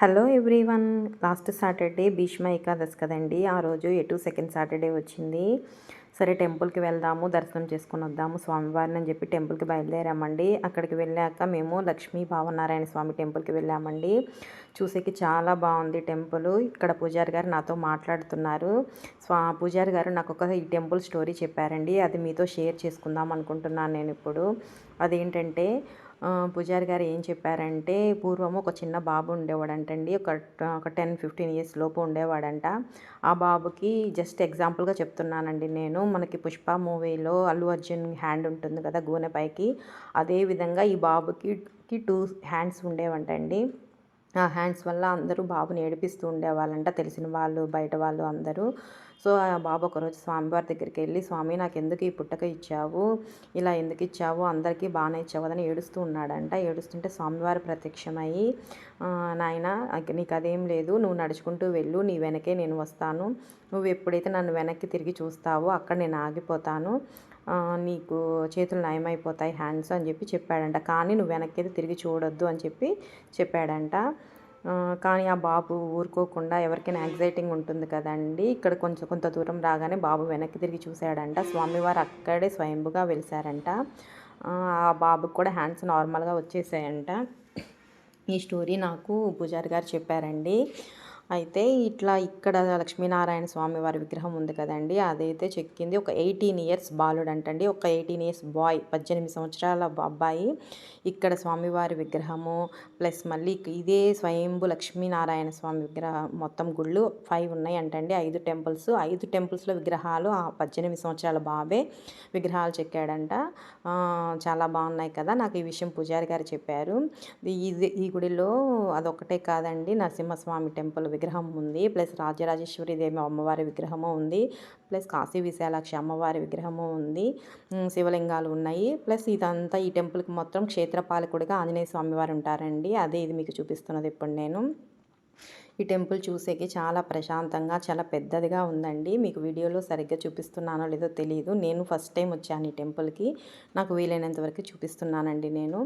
Hello everyone last Saturday Bhishma Ekadashi కదండి. ఆ రోజు ఎటు సెకండ్ సాటర్డే వచ్చింది. సరే టెంపుల్కి వెళ్దాము దర్శనం చేసుకుని వద్దాము స్వామివారిని అని చెప్పి టెంపుల్కి బయలుదేరామండి. అక్కడికి వెళ్ళాక మేము లక్ష్మీ భావనారాయణ స్వామి టెంపుల్కి వెళ్ళామండి. చూసేకి చాలా బాగుంది టెంపుల్. ఇక్కడ పూజారి గారు నాతో మాట్లాడుతున్నారు. స్వా పూజారి గారు నాకు ఒక ఈ టెంపుల్ స్టోరీ చెప్పారండి. అది మీతో షేర్ చేసుకుందాం అనుకుంటున్నాను నేను ఇప్పుడు. అదేంటంటే పూజారి గారు ఏం చెప్పారంటే పూర్వం ఒక చిన్న బాబు ఉండేవాడంటండి. ఒక ఒక టెన్ ఫిఫ్టీన్ ఇయర్స్ లోపు ఉండేవాడంట. ఆ బాబుకి జస్ట్ ఎగ్జాంపుల్గా చెప్తున్నానండి నేను. మనకి పుష్ప మూవీలో అల్లు అర్జున్ హ్యాండ్ ఉంటుంది కదా గూనె పైకి. అదేవిధంగా ఈ బాబుకి టూ హ్యాండ్స్ ఉండేవంటండి. ఆ హ్యాండ్స్ వల్ల అందరూ బాబుని ఏడిపిస్తూ ఉండేవాళ్ళంట. తెలిసిన వాళ్ళు బయట వాళ్ళు అందరూ. సో ఆ బాబు ఒకరోజు స్వామివారి దగ్గరికి వెళ్ళి స్వామి నాకు ఎందుకు ఈ పుట్టక ఇచ్చావు? ఇలా ఎందుకు ఇచ్చావు? అందరికీ బాగానే ఇచ్చావు అని ఏడుస్తూ ఉన్నాడంట. ఏడుస్తుంటే స్వామివారు ప్రత్యక్షమయ్యి నాయన నీకు అదేం లేదు. నువ్వు నడుచుకుంటూ వెళ్ళు. నీ వెనకే నేను వస్తాను. నువ్వు ఎప్పుడైతే నన్ను వెనక్కి తిరిగి చూస్తావో అక్కడ నేను ఆగిపోతాను. నీకు చేతులు నయమైపోతాయి. హ్యాండ్స్ అని చెప్పి చెప్పాడంట. కానీ నువ్వు వెనక్కి తిరిగి చూడొద్దు అని చెప్పి చెప్పాడంట. కానీ ఆ బాబు ఊరుకోకుండా ఎవరికైనా ఎగ్జైటింగ్ ఉంటుంది కదండి. ఇక్కడ కొంచెం కొంత దూరం రాగానే బాబు వెనక్కి తిరిగి చూశాడంట. స్వామివారు అక్కడే స్వయంభుగా వెలిసారంట ఆ బాబుకి కూడా హ్యాండ్స్ నార్మల్గా వచ్చేసాయంట. ఈ స్టోరీ నాకు పూజారి గారు చెప్పారండి. అయితే ఇట్లా ఇక్కడ లక్ష్మీనారాయణ స్వామి వారి విగ్రహం ఉంది కదండి. అదైతే చెక్కింది. ఒక ఎయిటీన్ ఇయర్స్ బాలుడు అంటండి ఒక ఎయిటీన్ ఇయర్స్ బాయ్ పద్దెనిమిది సంవత్సరాల అబ్బాయి. ఇక్కడ స్వామివారి విగ్రహము ప్లస్ మళ్ళీ ఇదే స్వయంభు లక్ష్మీనారాయణ స్వామి విగ్రహం మొత్తం గుళ్ళు ఫైవ్ ఉన్నాయి అంటండి ఐదు టెంపుల్స్. ఐదు టెంపుల్స్లో విగ్రహాలు ఆ పద్దెనిమిది సంవత్సరాల బాబే విగ్రహాలు చెక్కాడంట. చాలా బాగున్నాయి కదా. నాకు ఈ విషయం పూజారి గారు చెప్పారు. ఇది ఈ గుడిలో అదొకటే కాదండి. నరసింహస్వామి టెంపుల్ విగ్రహం ఉంది. ప్లస్ రాజరాజేశ్వరి దేవి అమ్మవారి విగ్రహము ఉంది. ప్లస్ కాశీ విశాలాక్షి అమ్మవారి విగ్రహము ఉంది. శివలింగాలు ఉన్నాయి. ప్లస్ ఇదంతా ఈ టెంపుల్కి మొత్తం క్షేత్రపాలకుడిగా ఆంజనేయ స్వామివారు ఉంటారండి. అదే ఇది మీకు చూపిస్తున్నది ఇప్పుడు నేను. ఈ టెంపుల్ చూసేకి చాలా ప్రశాంతంగా చాలా పెద్దదిగా ఉందండి. మీకు వీడియోలో సరిగ్గా చూపిస్తున్నానో లేదో తెలియదు నేను ఫస్ట్ టైం వచ్చాను ఈ టెంపుల్కి. నాకు వీలైనంత వరకు చూపిస్తున్నానండి నేను.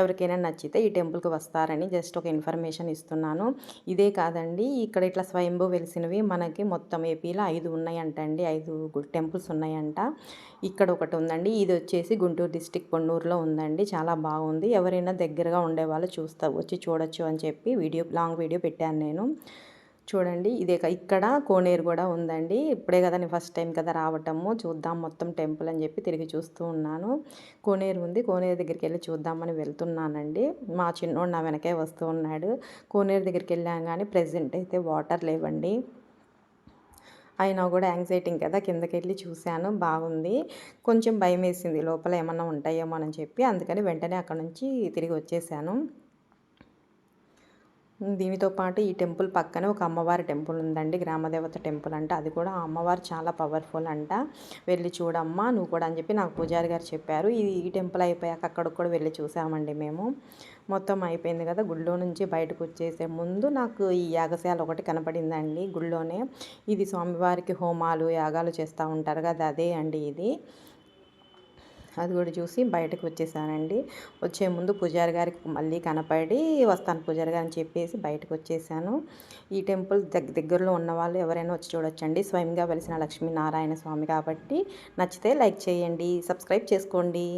ఎవరికైనా నచ్చితే ఈ టెంపుల్కి వస్తారని జస్ట్ ఒక ఇన్ఫర్మేషన్ ఇస్తున్నాను. ఇదే కాదండి ఇక్కడ ఇట్లా స్వయంభూ వెలిసినవి మనకి మొత్తం ఏపీలో ఐదు ఉన్నాయంటండి. ఐదు టెంపుల్స్ ఉన్నాయంట. ఇక్కడ ఒకటి ఉందండి. ఇది వచ్చేసి గుంటూరు డిస్టిక్ పొన్నూరులో ఉందండి. చాలా బాగుంది. ఎవరైనా దగ్గరగా ఉండేవాళ్ళు చూస్తా వచ్చి చూడొచ్చు అని చెప్పి వీడియో లాంగ్ వీడియో పెట్టాను నేను. చూడండి ఇదే ఇక్కడ కోనేరు కూడా ఉందండి. ఇప్పుడే కదా నేను ఫస్ట్ టైం కదా రావటము. చూద్దాం మొత్తం టెంపుల్ అని చెప్పి తిరిగి చూస్తూ ఉన్నాను. కోనేరు ఉంది. కోనేరు దగ్గరికి వెళ్ళి చూద్దామని వెళ్తున్నానండి. మా చిన్నోడు నా వెనకే వస్తూ ఉన్నాడు. కోనేరు దగ్గరికి వెళ్ళాం కానీ ప్రజెంట్ అయితే వాటర్ లేవండి. అయినా కూడా యాంగ్జైటింగ్ కదా కిందకి వెళ్ళి చూశాను. బాగుంది. కొంచెం భయం వేసింది లోపల ఏమన్నా ఉంటాయేమో అని చెప్పి అందుకని వెంటనే అక్కడ నుంచి తిరిగి వచ్చేసాను. దీనితో పాటు ఈ టెంపుల్ పక్కనే ఒక అమ్మవారి టెంపుల్ ఉందండి. గ్రామదేవత టెంపుల్ అంట. అది కూడా ఆ అమ్మవారు చాలా పవర్ఫుల్ అంట. వెళ్ళి చూడమ్మా నువ్వు కూడా అని చెప్పి నాకు పూజారి గారు చెప్పారు. ఇది ఈ టెంపుల్ అయిపోయాక అక్కడికి కూడా వెళ్ళి చూసామండి మేము. మొత్తం అయిపోయింది కదా. గుళ్ళో నుంచి బయటకు వచ్చేసే ముందు నాకు ఈ యాగశాల ఒకటి కనపడిందండి గుళ్ళోనే. ఇది స్వామివారికి హోమాలు యాగాలు చేస్తూ ఉంటారు కదా. అదే అండి ఇది. అది కూడా చూసి బయటకు వచ్చేసానండి. వచ్చే ముందు పూజారి గారికి మళ్ళీ కనపడి వస్తాను పూజారి గారు అని చెప్పేసి బయటకు వచ్చేసాను. ఈ టెంపుల్ దగ్గర దగ్గరలో ఉన్న వాళ్ళు ఎవరైనా వచ్చి చూడొచ్చండి. స్వయంగా వెలిసిన లక్ష్మీనారాయణ స్వామి కాబట్టి నచ్చితే లైక్ చేయండి సబ్స్క్రైబ్ చేసుకోండి.